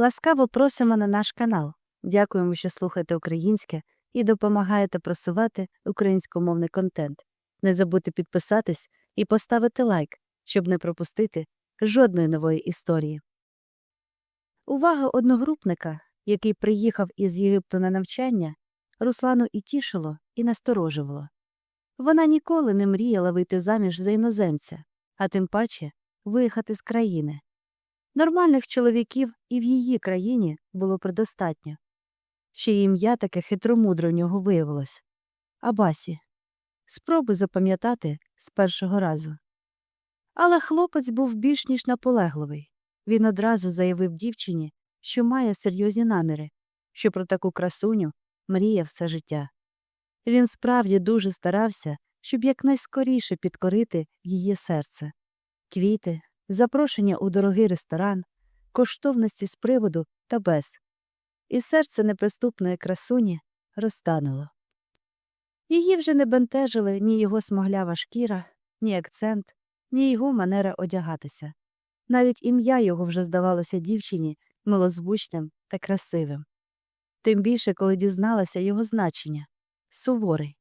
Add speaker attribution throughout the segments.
Speaker 1: Ласкаво просимо на наш канал. Дякуємо, що слухаєте українське і допомагаєте просувати українськомовний контент. Не забудьте підписатись і поставити лайк, щоб не пропустити жодної нової історії. Увага одногрупника, який приїхав із Єгипту на навчання, Руслану і тішило, і насторожувало. Вона ніколи не мріяла вийти заміж за іноземця, а тим паче виїхати з країни. Нормальних чоловіків і в її країні було предостатньо. Ще й ім'я таке хитромудре в нього виявилось. Абасі. Спробуй запам'ятати з першого разу. Але хлопець був більш ніж наполегливий. Він одразу заявив дівчині, що має серйозні наміри, що про таку красуню мріє все життя. Він справді дуже старався, щоб якнайскоріше підкорити її серце. Квіти, запрошення у дорогий ресторан, коштовності з приводу та без. І серце неприступної красуні розтануло. Її вже не бентежили ні його смаглява шкіра, ні акцент, ні його манера одягатися. Навіть ім'я його вже здавалося дівчині милозвучним та красивим. Тим більше, коли дізналася його значення суворий.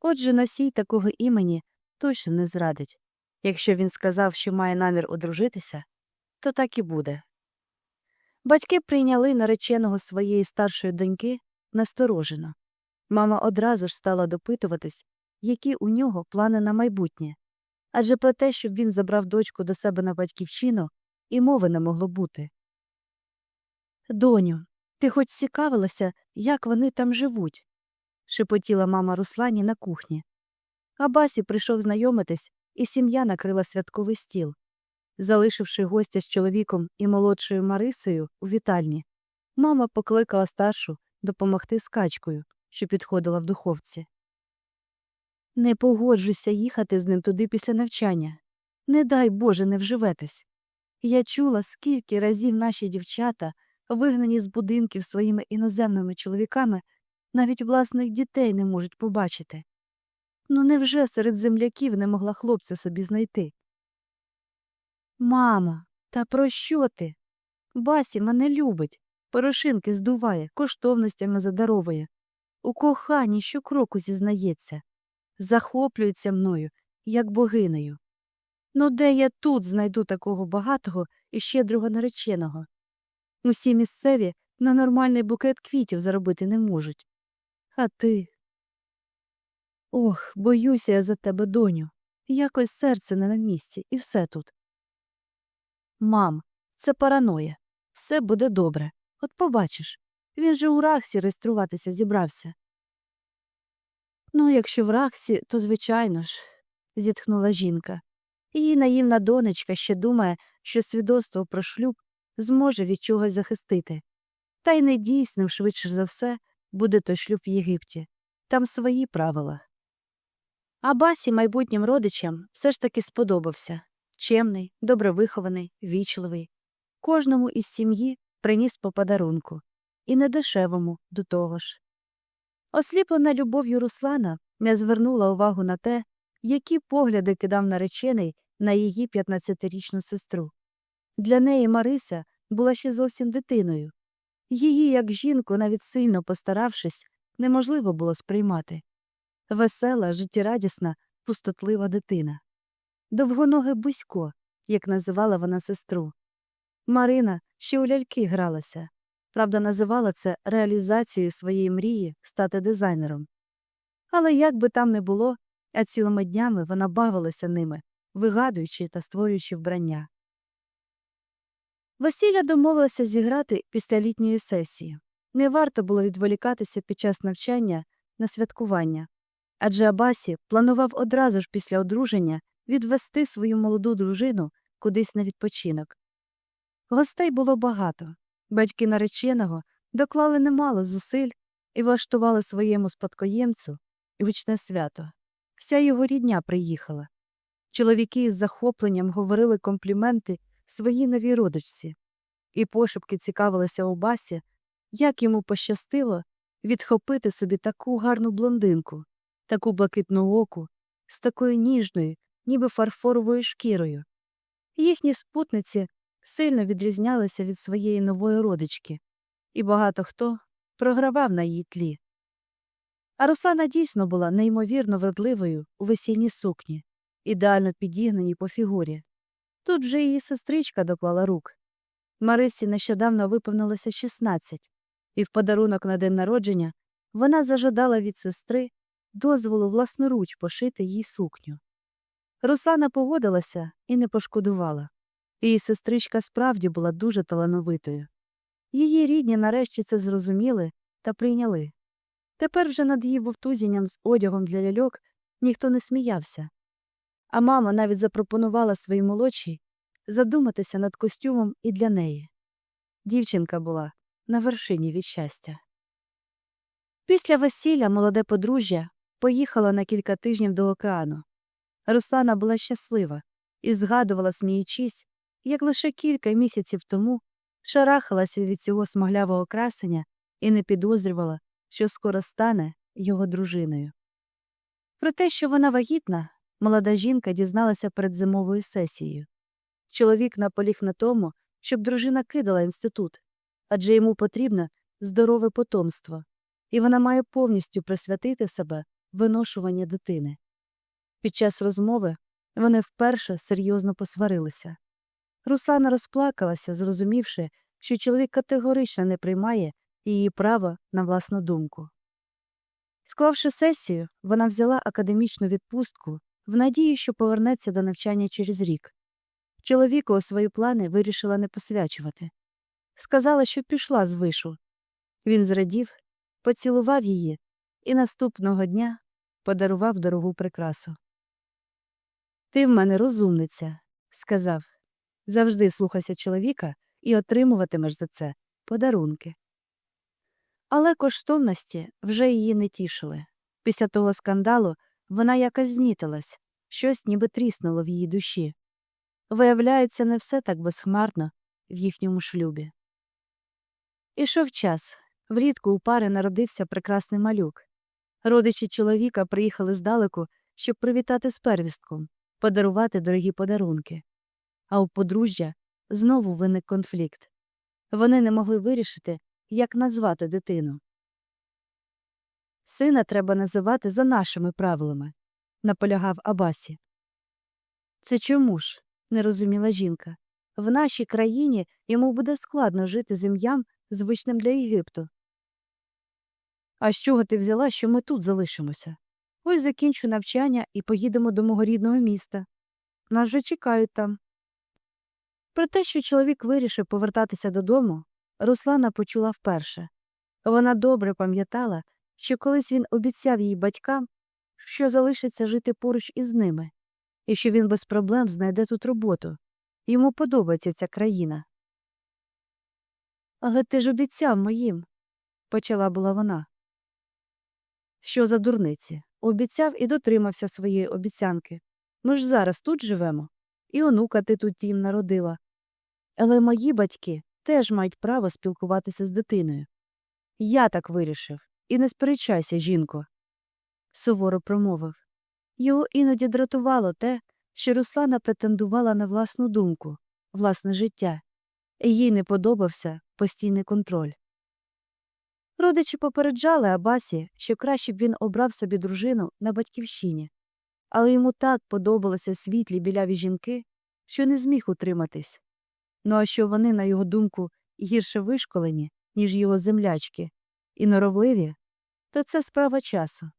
Speaker 1: Отже, носій такого імені точно не зрадить. Якщо він сказав, що має намір одружитися, то так і буде. Батьки прийняли нареченого своєї старшої доньки насторожено. Мама одразу ж стала допитуватись, які у нього плани на майбутнє. Адже про те, щоб він забрав дочку до себе на батьківщину, і мови не могло бути. Доню, ти хоч цікавилася, як вони там живуть? шепотіла мама Руслані на кухні. А Басі прийшов знайомитись, і сім'я накрила святковий стіл. Залишивши гостя з чоловіком і молодшою Марисою у вітальні, мама покликала старшу допомогти з качкою, що підходила в духовці. Не погоджуйся їхати з ним туди після навчання. Не дай Боже, не вживетесь. Я чула, скільки разів наші дівчата, вигнані з будинків своїми іноземними чоловіками, навіть власних дітей не можуть побачити. Ну невже серед земляків не могла хлопця собі знайти? Мама, та про що ти? Басі мене любить, порошинки здуває, коштовностями задаровує. У коханні щокроку зізнається, захоплюється мною, як богинею. Ну, де я тут знайду такого багатого і щедрого нареченого? Усі місцеві на нормальний букет квітів заробити не можуть. А ти. Ох, боюся я за тебе, доню. Якось серце не на місці, і все тут. Мам, це параноя. Все буде добре. От побачиш. Він же у Рахсі реєструватися зібрався. Ну, якщо в Рахсі, то звичайно ж, зітхнула жінка. Її наївна донечка ще думає, що свідоцтво про шлюб зможе від чогось захистити. Та й недійсним, швидше за все, буде той шлюб в Єгипті. Там свої правила. А басі майбутнім родичам все ж таки сподобався чемний, добре вихований, вічливий. Кожному із сім'ї приніс по подарунку, і недешевому до того ж. Осліплена любов'ю Руслана не звернула увагу на те, які погляди кидав наречений на її 15-річну сестру. Для неї Мариса була ще зовсім дитиною. Її, як жінку, навіть сильно постаравшись, неможливо було сприймати. Весела, життєрадісна, пустотлива дитина. Довгоноге Бусько, як називала вона сестру. Марина ще у ляльки гралася. Правда, називала це реалізацією своєї мрії стати дизайнером. Але як би там не було, а цілими днями вона бавилася ними, вигадуючи та створюючи вбрання. Весілля домовилася зіграти після літньої сесії. Не варто було відволікатися під час навчання на святкування, адже Абасі планував одразу ж після одруження відвести свою молоду дружину кудись на відпочинок. Гостей було багато. Батьки нареченого доклали немало зусиль і влаштували своєму спадкоємцю гучне свято. Вся його рідня приїхала. Чоловіки із захопленням говорили компліменти своїй новій родичці, і пошепки цікавилися у басі, як йому пощастило відхопити собі таку гарну блондинку, таку блакитну оку, з такою ніжною, ніби фарфоровою шкірою. Їхні спутниці сильно відрізнялися від своєї нової родички, і багато хто програвав на її тлі. А Руслана дійсно була неймовірно вродливою у весільній сукні, ідеально підігнаній по фігурі. Тут вже її сестричка доклала рук. Марисі нещодавно виповнилося 16, і в подарунок на день народження вона зажадала від сестри дозволу власноруч пошити їй сукню. Руслана погодилася і не пошкодувала. Її сестричка справді була дуже талановитою. Її рідні нарешті це зрозуміли та прийняли. Тепер вже над її вовтузінням з одягом для ляльок ніхто не сміявся. А мама навіть запропонувала своїй молодшій задуматися над костюмом і для неї. Дівчинка була на вершині від щастя. Після весілля молоде подружжя поїхало на кілька тижнів до океану. Руслана була щаслива і згадувала, сміючись, як лише кілька місяців тому шарахалася від цього смаглявого красення і не підозрювала, що скоро стане його дружиною. Про те, що вона вагітна, молода жінка дізналася перед зимовою сесією. Чоловік наполіг на тому, щоб дружина кидала інститут, адже йому потрібно здорове потомство, і вона має повністю присвятити себе виношуванню дитини. Під час розмови вони вперше серйозно посварилися. Руслана розплакалася, зрозумівши, що чоловік категорично не приймає її право на власну думку. Склавши сесію, вона взяла академічну відпустку в надії, що повернеться до навчання через рік. Чоловіку у свої плани вирішила не посвячувати. Сказала, що пішла з вишу. Він зрадів, поцілував її і наступного дня подарував дорогу прикрасу. Ти в мене розумниця, сказав. Завжди слухайся чоловіка і отримуватимеш за це подарунки. Але коштовності вже її не тішили. Після того скандалу вона якось знітилась, щось ніби тріснуло в її душі. Виявляється, не все так безхмарно в їхньому шлюбі. Ішов час. Влітку у пари народився прекрасний малюк. Родичі чоловіка приїхали здалеку, щоб привітати з первістком, подарувати дорогі подарунки. А у подружжя знову виник конфлікт. Вони не могли вирішити, як назвати дитину. Сина треба називати за нашими правилами, наполягав Абасі. Це чому ж? не розуміла жінка. В нашій країні йому буде складно жити з ім'ям, звичним для Єгипту. А з чого ти взяла, що ми тут залишимося? Ось закінчу навчання і поїдемо до мого рідного міста. Нас вже чекають там. Про те, що чоловік вирішив повертатися додому, Руслана почула вперше. Вона добре пам'ятала, що колись він обіцяв їй батькам, що залишиться жити поруч із ними, і що він без проблем знайде тут роботу. Йому подобається ця країна. Але ти ж обіцяв моїм, почала була вона. Що за дурниці? Обіцяв і дотримався своєї обіцянки. Ми ж зараз тут живемо, і онука ти тут їм народила. Але мої батьки теж мають право спілкуватися з дитиною. Я так вирішив, і не сперечайся, жінко, суворо промовив. Його іноді дратувало те, що Руслана претендувала на власну думку, власне життя, і їй не подобався постійний контроль. Родичі попереджали Абасі, що краще б він обрав собі дружину на батьківщині, але йому так подобалися світлі біляві жінки, що не зміг утриматись. Ну а що вони, на його думку, гірше вишколені, ніж його землячки, і норовливі, то це справа часу.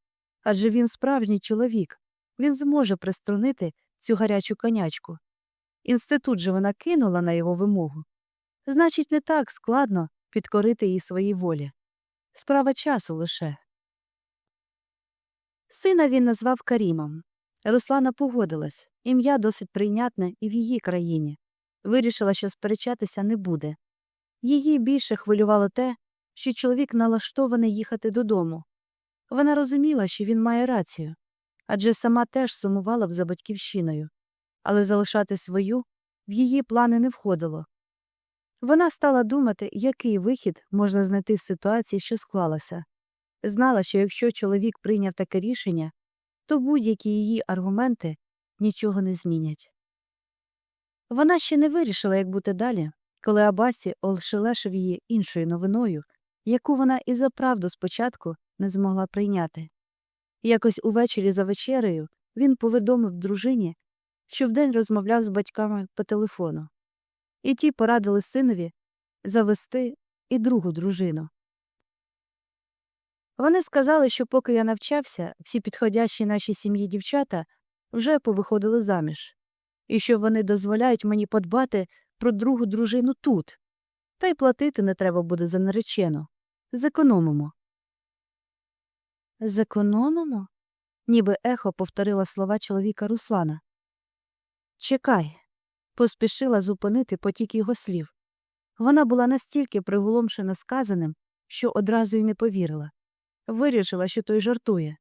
Speaker 1: Адже він справжній чоловік, він зможе приструнити цю гарячу конячку. Інститут же вона кинула на його вимогу. Значить, не так складно підкорити їй своїй волі. Справа часу лише. Сина він назвав Карімом. Руслана погодилась ім'я досить прийнятне і в її країні. Вирішила, що сперечатися не буде. Її більше хвилювало те, що чоловік налаштований їхати додому. Вона розуміла, що він має рацію адже сама теж сумувала б за батьківщиною, але залишати свою в її плани не входило. Вона стала думати, який вихід можна знайти з ситуації, що склалася. Знала, що якщо чоловік прийняв таке рішення, то будь-які її аргументи нічого не змінять. Вона ще не вирішила, як бути далі, коли Абасі олшелешив її іншою новиною, яку вона і заправду спочатку не змогла прийняти. Якось увечері за вечерею він повідомив дружині, що вдень розмовляв з батьками по телефону, і ті порадили синові завести і другу дружину. Вони сказали, що поки я навчався, всі підходящі нашій сім'ї дівчата вже повиходили заміж, і що вони дозволяють мені подбати про другу дружину тут, та й платити не треба буде за наречену. Зекономимо. Зекономимо? ніби ехо повторила слова чоловіка Руслана. Чекай, поспішила зупинити потік його слів. Вона була настільки приголомшена сказаним, що одразу й не повірила. Вирішила, що той жартує.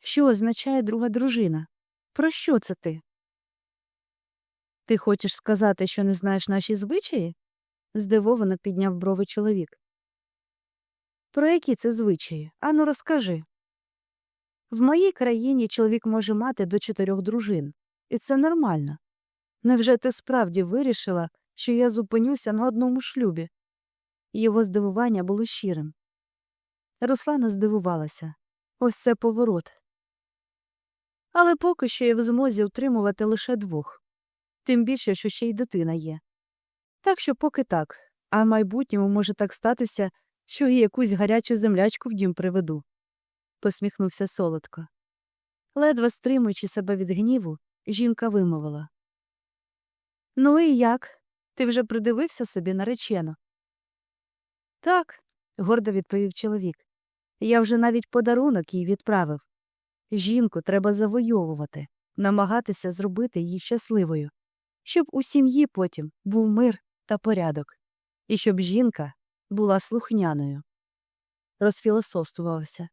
Speaker 1: Що означає друга дружина? Про що це ти? Ти хочеш сказати, що не знаєш наші звичаї? здивовано підняв брови чоловік. Про які це звичаї? Ану, розкажи. В моїй країні чоловік може мати до чотирьох дружин, і це нормально. Невже ти справді вирішила, що я зупинюся на одному шлюбі? Його здивування було щирим. Руслана здивувалася ось це поворот. Але поки що я в змозі утримувати лише двох, тим більше, що ще й дитина є. Так що поки так, а в майбутньому може так статися, що і якусь гарячу землячку в дім приведу, посміхнувся солодко. Ледве стримуючи себе від гніву, жінка вимовила. Ну і як? Ти вже придивився собі наречено? Так, гордо відповів чоловік. Я вже навіть подарунок їй відправив. Жінку треба завойовувати, намагатися зробити її щасливою, щоб у сім'ї потім був мир та порядок, і щоб жінка була слухняною. Розфілософствувався.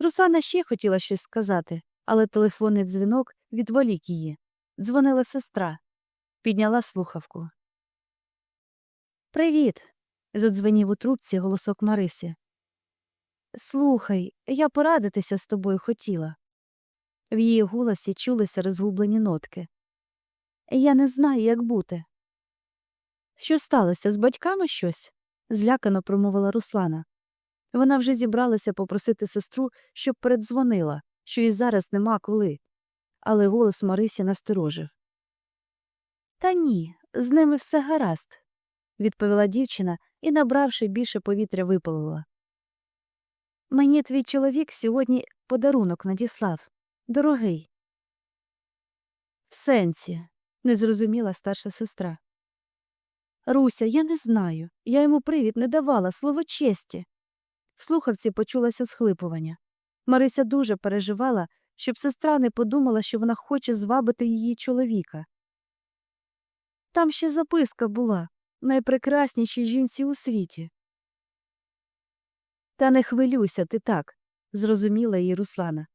Speaker 1: Руслана ще хотіла щось сказати, але телефонний дзвінок відволік її. Дзвонила сестра, підняла слухавку. Привіт. задзвенів у трубці голосок Марисі. Слухай, я порадитися з тобою хотіла. В її голосі чулися розгублені нотки. Я не знаю, як бути. Що сталося з батьками щось? злякано промовила Руслана. Вона вже зібралася попросити сестру, щоб передзвонила, що і зараз нема коли. Але голос Марисі насторожив. Та ні, з ними все гаразд, відповіла дівчина і, набравши більше повітря, випалила. Мені твій чоловік сьогодні подарунок надіслав. Дорогий. В сенсі, не зрозуміла старша сестра. Руся, я не знаю. Я йому привід не давала, слово честі. В слухавці почулося схлипування. Марися дуже переживала, щоб сестра не подумала, що вона хоче звабити її чоловіка. Там ще записка була найпрекраснішій жінці у світі. Та не хвилюйся ти так, зрозуміла її Руслана.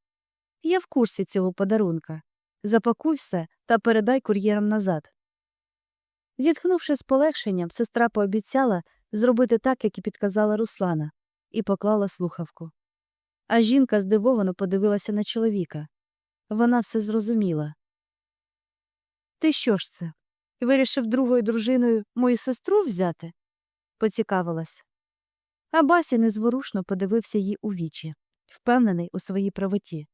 Speaker 1: Я в курсі цього подарунка. Запакуй все та передай кур'єрам назад. Зітхнувши з полегшенням, сестра пообіцяла зробити так, як і підказала Руслана, і поклала слухавку. А жінка здивовано подивилася на чоловіка. Вона все зрозуміла. Ти що ж це? Вирішив другою дружиною мою сестру взяти? поцікавилась. А Бася незворушно подивився їй у вічі, впевнений у своїй правоті.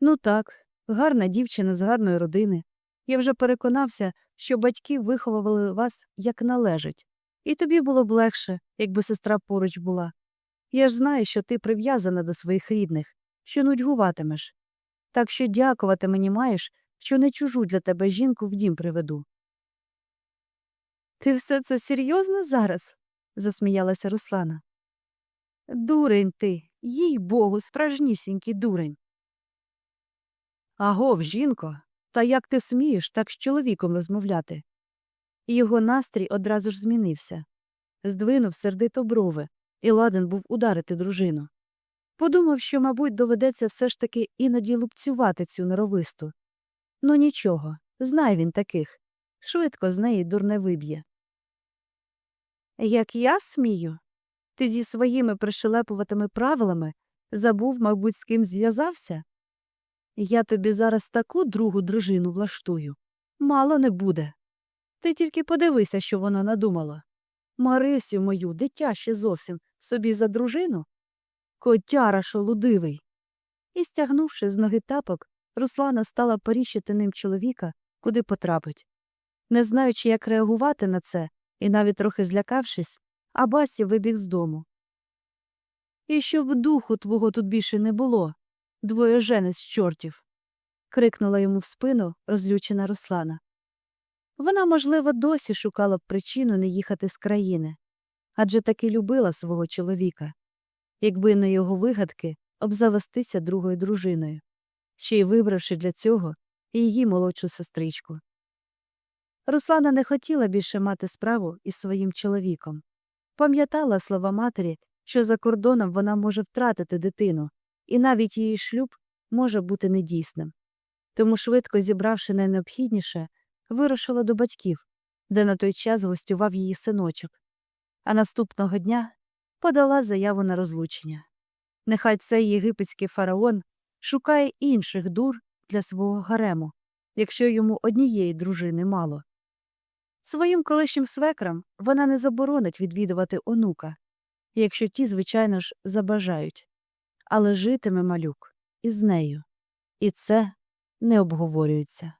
Speaker 1: Ну так, гарна дівчина з гарної родини. Я вже переконався, що батьки виховували вас як належить, і тобі було б легше, якби сестра поруч була. Я ж знаю, що ти прив'язана до своїх рідних, що нудьгуватимеш. Так що дякувати мені маєш, що не чужу для тебе жінку в дім приведу. Ти все це серйозно зараз? засміялася Руслана. Дурень ти, їй богу, справжнісінький дурень. Агов, жінко, та як ти смієш так з чоловіком розмовляти? Його настрій одразу ж змінився. Здвинув сердито брови, і ладен був ударити дружину. Подумав, що, мабуть, доведеться все ж таки іноді лупцювати цю норовисту. Ну нічого, знає він таких. Швидко з неї дурне виб'є. Як я смію? Ти зі своїми пришелепуватими правилами забув, мабуть, з ким зв'язався? Я тобі зараз таку другу дружину влаштую. Мало не буде. Ти тільки подивися, що вона надумала. Марисю мою, дитя ще зовсім, собі за дружину? Котяра шолудивий. І, стягнувши з ноги тапок, Руслана стала поріщити ним чоловіка, куди потрапить. Не знаючи, як реагувати на це, і навіть трохи злякавшись, Абасі вибіг з дому. І щоб духу твого тут більше не було, двоєженець чортів. крикнула йому в спину розлючена Руслана. Вона, можливо, досі шукала б причину не їхати з країни, адже таки любила свого чоловіка, якби не його вигадки обзавестися другою дружиною, ще й вибравши для цього її молодшу сестричку. Руслана не хотіла більше мати справу із своїм чоловіком. Пам'ятала слова матері, що за кордоном вона може втратити дитину, і навіть її шлюб може бути недійсним. Тому, швидко зібравши найнеобхідніше, вирушила до батьків, де на той час гостював її синочок, а наступного дня подала заяву на розлучення. Нехай цей єгипетський фараон шукає інших дур для свого гарему, якщо йому однієї дружини мало. Своїм колишнім свекрам вона не заборонить відвідувати онука, якщо ті, звичайно ж, забажають, але житиме малюк із нею, і це не обговорюється.